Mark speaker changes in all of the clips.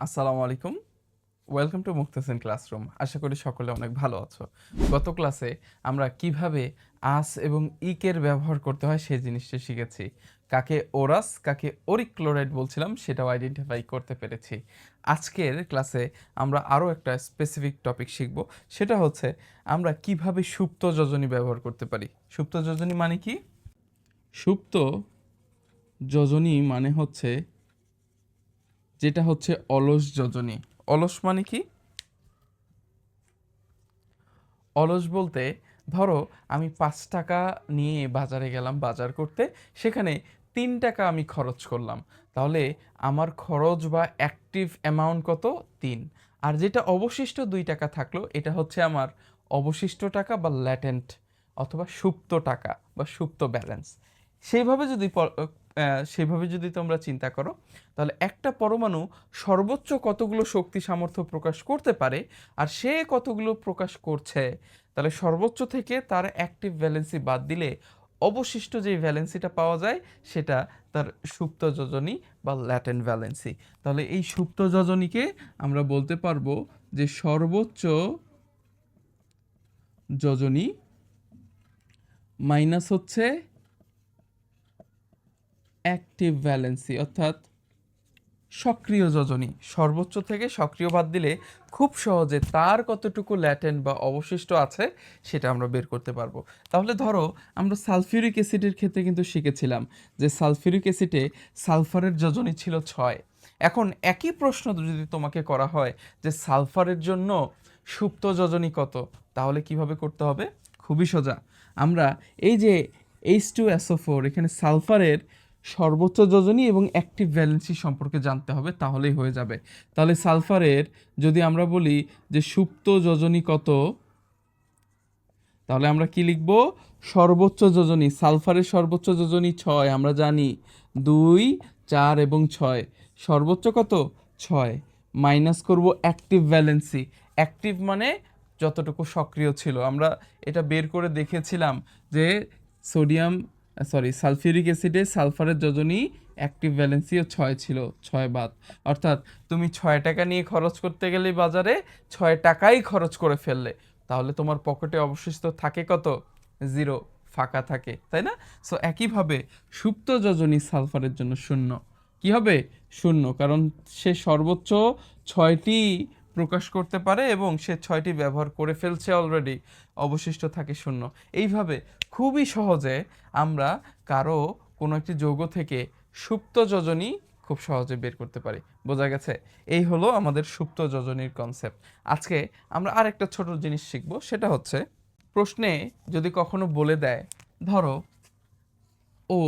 Speaker 1: আসসালামু আলাইকুম। Welcome to Muktasin classroom আশা করি সকলে অনেক ভালো আছো। গত ক্লাসে আমরা কীভাবে আস এবং ইকের ব্যবহার করতে হয় সেই জিনিসটা শিখেছি। কাকে ওরাস, কাকে ওরিক ক্লোরাইড বলছিলাম সেটাও আইডেন্টিফাই করতে পেরেছি। আজকের ক্লাসে আমরা আরও একটা স্পেসিফিক টপিক শিখব। সেটা হচ্ছে আমরা কীভাবে সুপ্ত যোজনী ব্যবহার করতে পারি। সুপ্ত যোজনী মানে কি? সুপ্ত যোজনী মানে হচ্ছে যেটা হচ্ছে অলস যোজনী। অলস মানে কি? অলস বলতে, ধরো আমি পাঁচ টাকা নিয়ে বাজারে গেলাম বাজার করতে, সেখানে তিন টাকা আমি খরচ করলাম। তাহলে আমার খরচ বা অ্যাক্টিভ অ্যামাউন্ট কত? তিন। আর যেটা অবশিষ্ট দুই টাকা থাকল, এটা হচ্ছে আমার অবশিষ্ট টাকা বা ল্যাটেন্ট অথবা সুপ্ত টাকা বা সুপ্ত ব্যালেন্স সেইভাবে যদি সেভাবে যদি তোমরা চিন্তা করো, তাহলে একটা পরমাণু সর্বোচ্চ কতগুলো শক্তি সামর্থ্য প্রকাশ করতে পারে আর সে কতগুলো প্রকাশ করছে, তাহলে সর্বোচ্চ থেকে তার অ্যাক্টিভ ভ্যালেন্সি বাদ দিলে অবশিষ্ট যে ভ্যালেন্সিটা পাওয়া যায় সেটা তার সুপ্ত যোজনী বা ল্যাটেন্ট ভ্যালেন্সি তাহলে এই সুপ্ত যোজনীকে আমরা বলতে পারব যে সর্বোচ্চ যোজনী মাইনাস হচ্ছে অ্যাক্টিভ ভ্যালেন্সি অর্থাৎ সক্রিয় যোজনী। সর্বোচ্চ থেকে সক্রিয় বাদ দিলে খুব সহজে তার কতটুকু ল্যাটেন্ট বা অবশিষ্ট আছে সেটা আমরা বের করতে পারব। তাহলে ধরো, আমরা সালফিউরিক অ্যাসিডের ক্ষেত্রে কিন্তু শিখেছিলাম যে সালফিউরিক অ্যাসিডে সালফারের যোজনী ছিল ছয়। এখন একই প্রশ্ন যদি তোমাকে করা হয় যে সালফারের জন্য সুপ্ত যোজনী কত, তাহলে কীভাবে করতে হবে? খুবই সোজা। আমরা এই যে এইচ টু এসও ফোর এখানে সালফারের সর্বোচ্চ যোজনী এবং অ্যাক্টিভ ভ্যালেন্সি সম্পর্কে জানতে হবে, তাহলেই হয়ে যাবে। তাহলে সালফারের যদি আমরা বলি যে সুপ্ত যোজনী কত, তাহলে আমরা কি লিখব? সর্বোচ্চ যোজনী, সালফারের সর্বোচ্চ যোজনী ছয়, আমরা জানি দুই, চার এবং ছয়। সর্বোচ্চ কত? ছয়। মাইনাস করব অ্যাক্টিভ ভ্যালেন্সি অ্যাক্টিভ মানে যতটুকু সক্রিয় ছিল। আমরা এটা বের করে দেখেছিলাম যে সোডিয়াম সরি সালফিউরিক অ্যাসিডে সালফারের যোজনী অ্যাক্টিভ ভ্যালেন্সিও ছয় ছিল, ছয় বাদ। অর্থাৎ তুমি ছয় টাকা নিয়ে খরচ করতে গেলে বাজারে ছয় টাকাই খরচ করে ফেললে। তাহলে তোমার পকেটে অবশিষ্ট থাকে কত? জিরো, ফাঁকা থাকে, তাই না? সো একইভাবে সুপ্ত যোজনী সালফারের জন্য শূন্য। কি হবে? শূন্য, কারণ সে সর্বোচ্চ ছয়টি প্রকাশ করতে পারে এবং সে ছয়টি ব্যবহার করে ফেলছে অলরেডি অবশিষ্ট থাকে শূন্য। এইভাবে খুবই সহজে আমরা কারও কোনো একটি যৌগ থেকে সুপ্ত যোজনী খুব সহজে বের করতে পারি। বোঝা গেছে? এই হলো আমাদের সুপ্ত যোজনীর কনসেপ্ট আজকে আমরা আরেকটা ছোট জিনিস শিখব, সেটা হচ্ছে প্রশ্নে যদি কখনো বলে দেয়, ধরো, ও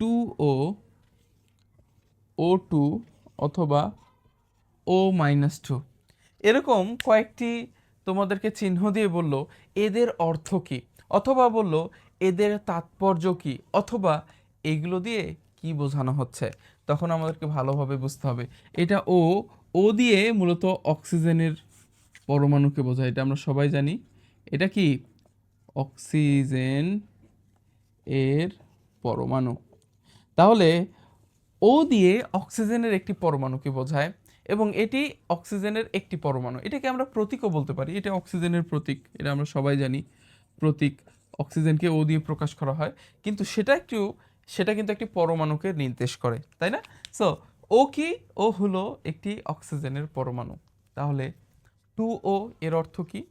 Speaker 1: টু ও ও টু অথবা ও মাইনাস টু এরকম কয়েকটি তোমাদেরকে চিহ্ন দিয়ে বলল, এদের অর্থ কী? অথবা বলল, এদের তাৎপর্য কী? অথবা, এগুলো দিয়ে কি বোঝানো হচ্ছে? তখন আমাদেরকে ভালোভাবে বুঝতে হবে। এটা ও ও দিয়ে মূলত অক্সিজেনের পরমাণুকে বোঝায়। এটা আমরা সবাই জানি। এটা কি? অক্সিজেন এর পরমাণু। তাহলে, ও দিয়ে অক্সিজেনের একটি পরমাণুকে বোঝায়। এবং এটি অক্সিজেনের একটি পরমাণু। এটাকে আমরা প্রতীকও বলতে পারি। এটা অক্সিজেনের প্রতীক। এটা আমরা সবাই জানি। প্রতীক অক্সিজেনকে ও দিয়ে প্রকাশ করা হয়। কিন্তু সেটা একটু সেটা কিন্তু একটি পরমাণুকে নির্দেশ করে, তাই না? সো ও কি? ও হলো একটি অক্সিজেনের পরমাণু। তাহলে টু ও এর অর্থ কি?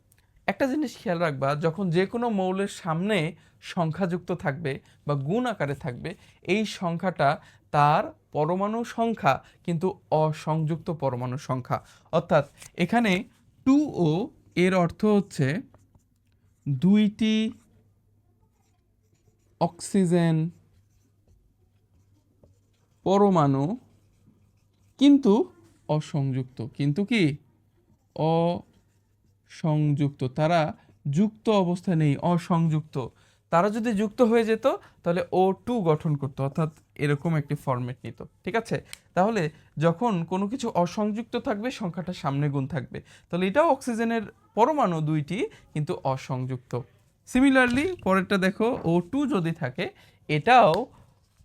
Speaker 1: একটা জিনিস খেয়াল রাখবা, যখন যে কোনো মৌলের সামনে সংখ্যাযুক্ত থাকবে বা গুণ আকারে থাকবে, এই সংখ্যাটা তার পরমাণু সংখ্যা কিন্তু অসংযুক্ত পরমাণু সংখ্যা। অর্থাৎ এখানে টু ও এর অর্থ হচ্ছে দুইটি অক্সিজেন পরমাণু কিন্তু অসংযুক্ত। কিন্তু কি? অসংযুক্ত তারা যুক্ত অবস্থায় নেই, অসংযুক্ত। তারা যদি যুক্ত হয়ে যেত, তাহলে ও টু গঠন করতো, অর্থাৎ এরকম একটি ফরম্যাট নিত। ঠিক আছে? তাহলে যখন কোনো কিছু অসংযুক্ত থাকবে, সংখ্যাটা সামনে গুণ থাকবে। তাহলে এটাও অক্সিজেনের পরমাণু দুইটি, কিন্তু অসংযুক্ত। সিমিলারলি পরেরটা দেখো ও টু যদি থাকে, এটাও,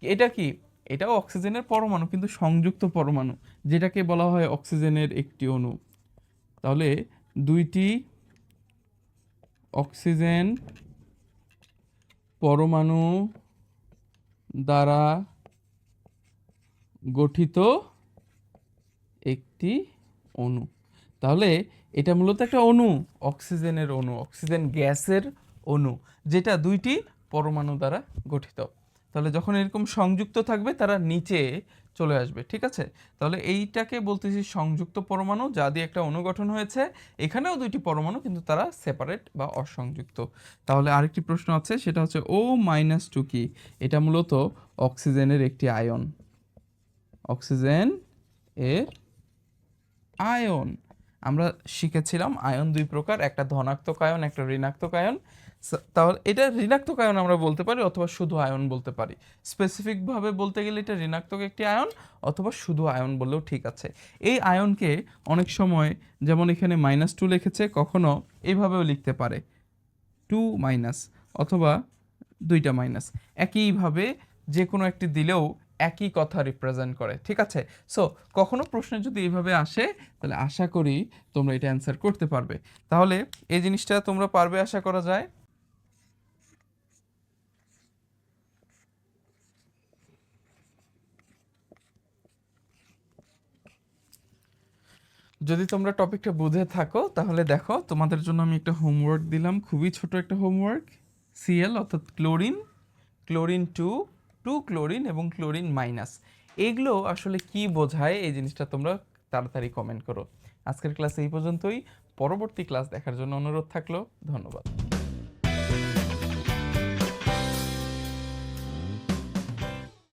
Speaker 1: এটা কি? এটাও অক্সিজেনের পরমাণু, কিন্তু সংযুক্ত পরমাণু, যেটাকে বলা হয় অক্সিজেনের একটি অণু। তাহলে দুইটি অক্সিজেন পরমাণু দ্বারা গঠিত একটি অণু। তাহলে এটা মূলত একটা অণু, অক্সিজেনের অণু, অক্সিজেন গ্যাসের অণু, যেটা দুইটি পরমাণু দ্বারা গঠিত। তাহলে যখন এরকম সংযুক্ত থাকবে, তারা নিচে চলে আসবে, ঠিক আছে? তাহলে এইটাকে বলতেছি সংযুক্ত পরমাণু, যা দিয়ে একটা অনুগঠন হয়েছে। এখানেও দুইটি পরমাণু, কিন্তু তারা সেপারেট বা অসংযুক্ত। তাহলে আরেকটি প্রশ্ন আছে, সেটা হচ্ছে ও মাইনাস টু কি? এটা মূলত অক্সিজেনের একটি আয়ন। অক্সিজেন এর আয়ন। আমরা শিখেছিলাম আয়ন দুই প্রকার, একটা ধনাত্মক আয়ন, একটা ঋণাত্মক আয়ন। তাহলে এটা ঋণাত্মক আয়ন আমরা বলতে পারি অথবা শুধু আয়ন বলতে পারি। স্পেসিফিকভাবে বলতে গেলে এটা ঋণাত্মক একটি আয়ন অথবা শুধু আয়ন বললেও ঠিক আছে। এই আয়নকে অনেক সময় যেমন এখানে মাইনাস টু লিখেছে, কখনো এইভাবেও লিখতে পারে। টু মাইনাস অথবা দুইটা মাইনাস একইভাবে যে কোনো একটি দিলেও একই কথা রিপ্রেজেন্ট করে, ঠিক আছে? সো কখনো প্রশ্ন যদি এইভাবে আসে, তাহলে আশা করি তোমরা এটা অ্যান্সার করতে পারবে। তাহলে এই জিনিসটা তোমরা পারবে, আশা করা যায়। যদি তোমরা টপিকটা বুঝে থাকো, তাহলে দেখো, তোমাদের জন্য আমি একটা হোমওয়ার্ক দিলাম। খুবই ছোট একটা হোমওয়ার্ক সিএল অর্থাৎ chlorine chlorine two two chlorine এবং ক্লোরিন মাইনাস এগুলো আসলে কি বোঝায়? এই জিনিসটা তোমরা তাড়াতাড়ি কমেন্ট করো। আজকের ক্লাস এই পর্যন্তই। পরবর্তী ক্লাস দেখার জন্য অনুরোধ থাকল। ধন্যবাদ।